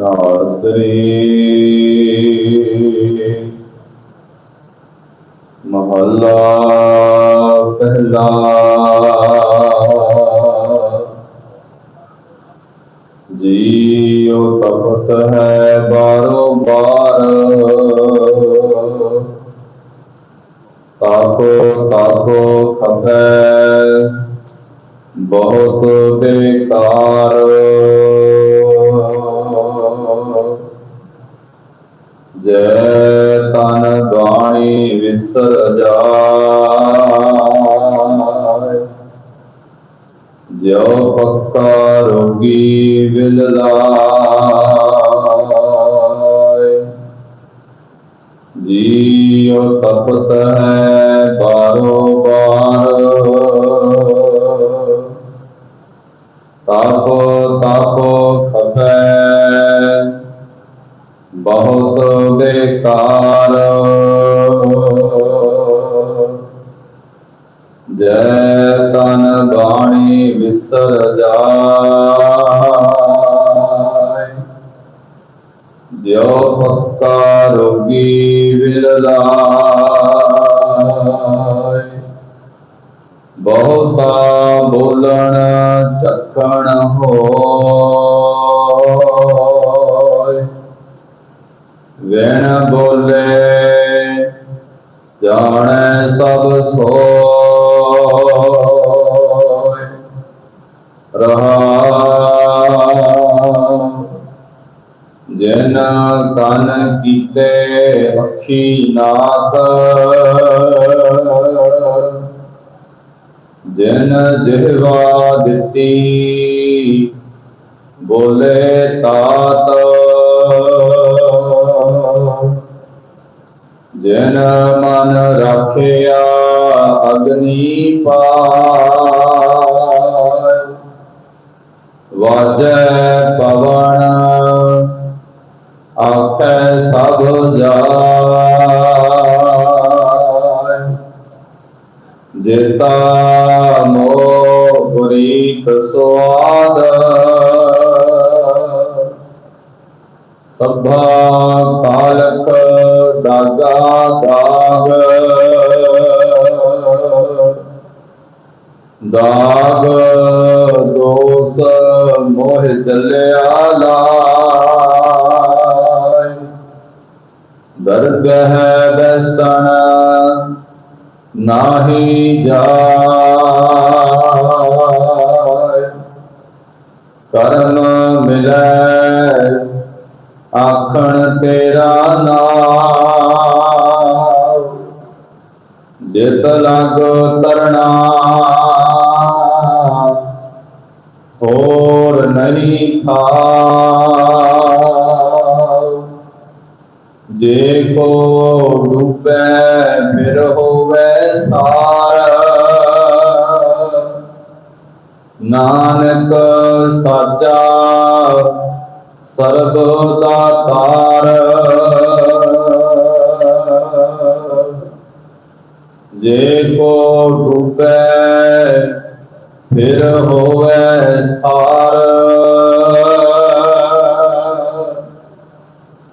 ਰਾਸਰੀ ਮਹੱਲਾ ਪਹਿਲਾ ਜੀਉ ਤਪਤ ਹੈ ਬਾਰੋ ਬਾਰ। ਤਾਕੋ ਤਾਕੋ ਖਪੈ ਬਹੁਤ ਬੇਕਾਰ ਜੈ ਤਨ ਬਾਣੀ ਵਿਸਰ ਜਾਏ ਜਿਉ ਪੱਕਾ ਰੋਗੀ ਵਿਲ ਲਾਏ ਜੀਉ ਤਪਤ ਹੈ ਬਾਰੋ ਬਾਰ। ਤਾਪੋ ਤਾਪੋ ਖਪੈ। ਬਹੁਤ ਬੇਕਾਰ। ਜੈ ਤਨ ਬਾਣੀ ਵਿਸਰ ਜਾਏ। ਜਿਉ ਪੱਕਾ ਰੋਗੀ ਵਿਲ ਬਹੁਤਾ ਬੋਲਣ ਚੱਕਣ ਹੋਏ। ਵਿਣ ਬੋਲੇ ਜਾਣੈ ਸਭ ਸੋ ਜਨ ਕਨ ਕੀਤੇ ਅੱਖੀ ਨਾਕ ਜਨ ਜਿਹਵਾ ਦਿੱਤੀ, ਬੋਲੇ ਤਾਤ, ਜਨ ਮਨ ਰੱਖਿਆ ਅਗਨੀ ਪਾ ਵਾਜ ਪਵਨ ਆਖੈ ਸਭ ਜਾਇ ਜੇਤਾ ਮੋ ਬਰੀਕ ਸੁਆਦ ਸਭਾ ਕਾਲਕ ਦਾਗਾ ਦਾਗ। ਦਾਗ ਚੱਲਿਆ ਲਾਇ ਦਰਗਹ ਬਸਣ ਨਾਹੀ ਜਾਇ ਕਰਮ ਮਿਲੈ ਆਖਣ ਤੇਰਾ ਨਾਮ। ਜਿਤ ਲਗ ਤਰਣਾ। ਹੋਰ ਨਹੀਂ ਜੇ ਕੋ ਡੂਬੈ ਫਿਰ ਹੋਵੇ ਸਾਰ। ਨਾਨਕ ਸਾਚਾ ਸਰਬ ਦਾਤਾਰ ਜੇ ਕੋ ਡੁਬੈ ਫਿਰ ਹੋਵੇ ਸਾਰ।